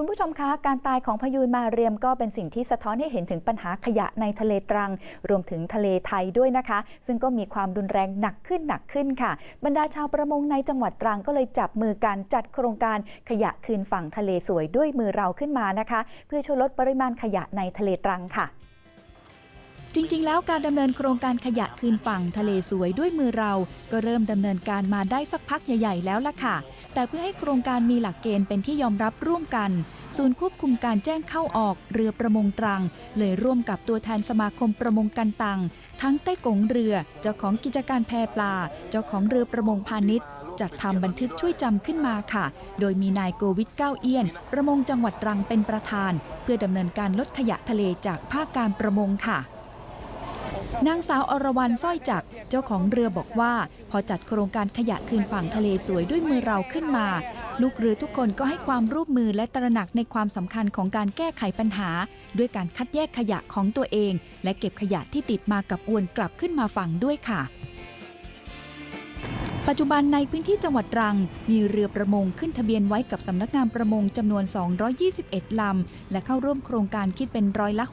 คุณผู้ชมคะการตายของพยูนมาเรียมก็เป็นสิ่งที่สะท้อนให้เห็นถึงปัญหาขยะในทะเลตรัง รวมถึงทะเลไทยด้วยนะคะ ซึ่งก็มีความรุนแรงหนักขึ้นหนักขึ้นค่ะ บรรดาชาวประมงในจังหวัดตรังก็เลยจับมือกันจัดโครงการขยะคืนฝั่งทะเลสวยด้วยมือเราขึ้นมานะคะ เพื่อช่วยลดปริมาณขยะในทะเลตรังค่ะ จริง ๆ แล้วการดำเนินโครงการขยะคืนฝั่งทะเลสวยด้วยมือเรา ก็เริ่มดำเนินการมาได้สักพักใหญ่ ๆ แล้วล่ะค่ะ แต่เพื่อให้โครงการมีหลักเกณฑ์เป็นที่ยอมรับร่วมกัน ศูนย์ควบคุมการแจ้งเข้าออกเรือประมงตรัง เลยร่วมกับตัวแทนสมาคมประมงกันตัง ทั้งใต้กงเรือ เจ้าของกิจการแพปลา เจ้าของเรือประมงพาณิชย์จัดทำบันทึกช่วยจำขึ้นมาค่ะ โดยมีนายโกวิทเก้าเอี้ยน ประมงจังหวัดตรังเป็นประธาน เพื่อดำเนินการลดขยะทะเลจากภาคการประมงค่ะ นางสาวอรวรรณสร้อยจักรเจ้าของเรือบอกว่า พอจัดโครงการขยะคืนฝั่งทะเลสวยด้วยมือเราขึ้นมา ลูกเรือทุกคนก็ให้ความร่วมมือและตระหนักในความสำคัญของการแก้ไขปัญหา ด้วยการคัดแยกขยะของตัวเอง และเก็บขยะที่ติดมากับอวนกลับขึ้นมาฝั่งด้วยค่ะ ปัจจุบันในพื้นที่จังหวัดตรัง มีเรือประมงขึ้นทะเบียนไว้กับสำนักงานประมงจำนวน 221 ลำ และเข้าร่วมโครงการคิดเป็นร้อยละ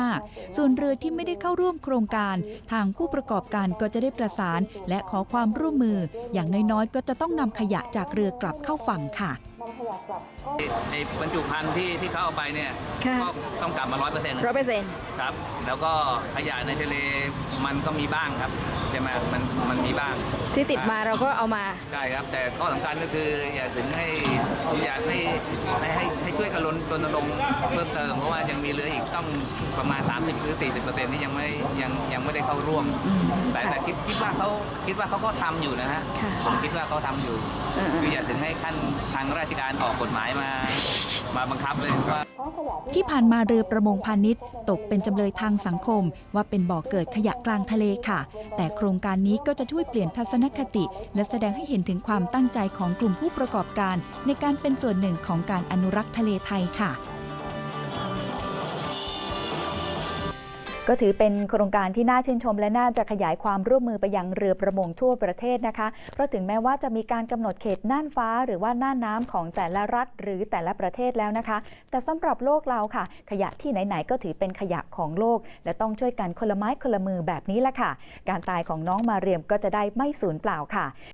65 ส่วนเรือที่ไม่ได้เข้าร่วมโครงการ ทางผู้ประกอบการก็จะได้ประสาน และขอความร่วมมือ อย่างน้อยๆ ก็จะต้องนำขยะจากเรือกลับเข้าฝั่งค่ะ ไอ้บรรจุภัณฑ์ที่ที่เขาเอาไปเนี่ยค่ะ ก็ต้องกลับมาร้อยเปอร์เซ็นต์ร้อยเปอร์เซ็นต์ครับ แล้วก็ขยะในทะเลมันก็มีบ้างครับใช่ไหมมันมันมีบ้างที่ติดมาเราก็เอามา ใช่ครับ แต่ข้อสำคัญก็คืออย่าถึงให้อยากให้ให้ให้ให้ช่วยกันรณรณรงค์เพิ่มเติมเพราะว่ายังมีเหลืออีกต้องประมาณ 30หรือ40เปอร์เซ็นต์ที่ยังไม่ยังยังไม่ได้เข้าร่วม แต่แต่คิดคิดว่าเขาคิดว่าเขาก็ทำอยู่นะฮะค่ะ ผมคิดว่าเขาทำอยู่อ่าๆคืออย่าถึงให้ขั้นทางราชการออกกฎหมายมา มาบังคับเลยว่า ที่ผ่านมาเรือประมงพาณิชย์ ตกเป็นจำเลยทางสังคม ว่าเป็นบ่อเกิดขยะกลางทะเลค่ะ แต่โครงการนี้ก็จะช่วยเปลี่ยนทัศนคติ และแสดงให้เห็นถึงความตั้งใจของกลุ่มผู้ประกอบการ ในการเป็นส่วนหนึ่งของการอนุรักษ์ทะเลไทยค่ะ ก็ถือเป็นโครงการที่น่าชื่นชม และน่าจะขยายความร่วมมือไปยังเรือประมงทั่วประเทศนะคะ เพราะถึงแม้ว่าจะมีการกำหนดเขตน่านฟ้า หรือว่าน่านน้ำของแต่ละรัฐหรือแต่ละประเทศแล้วนะคะ แต่สำหรับโลกเราค่ะ ขยะที่ไหนๆก็ถือเป็นขยะของโลก และต้องช่วยกันคนละไม้คนละมือแบบนี้แหละค่ะ การตายของน้องมาเรียมก็จะได้ไม่สูญเปล่าค่ะ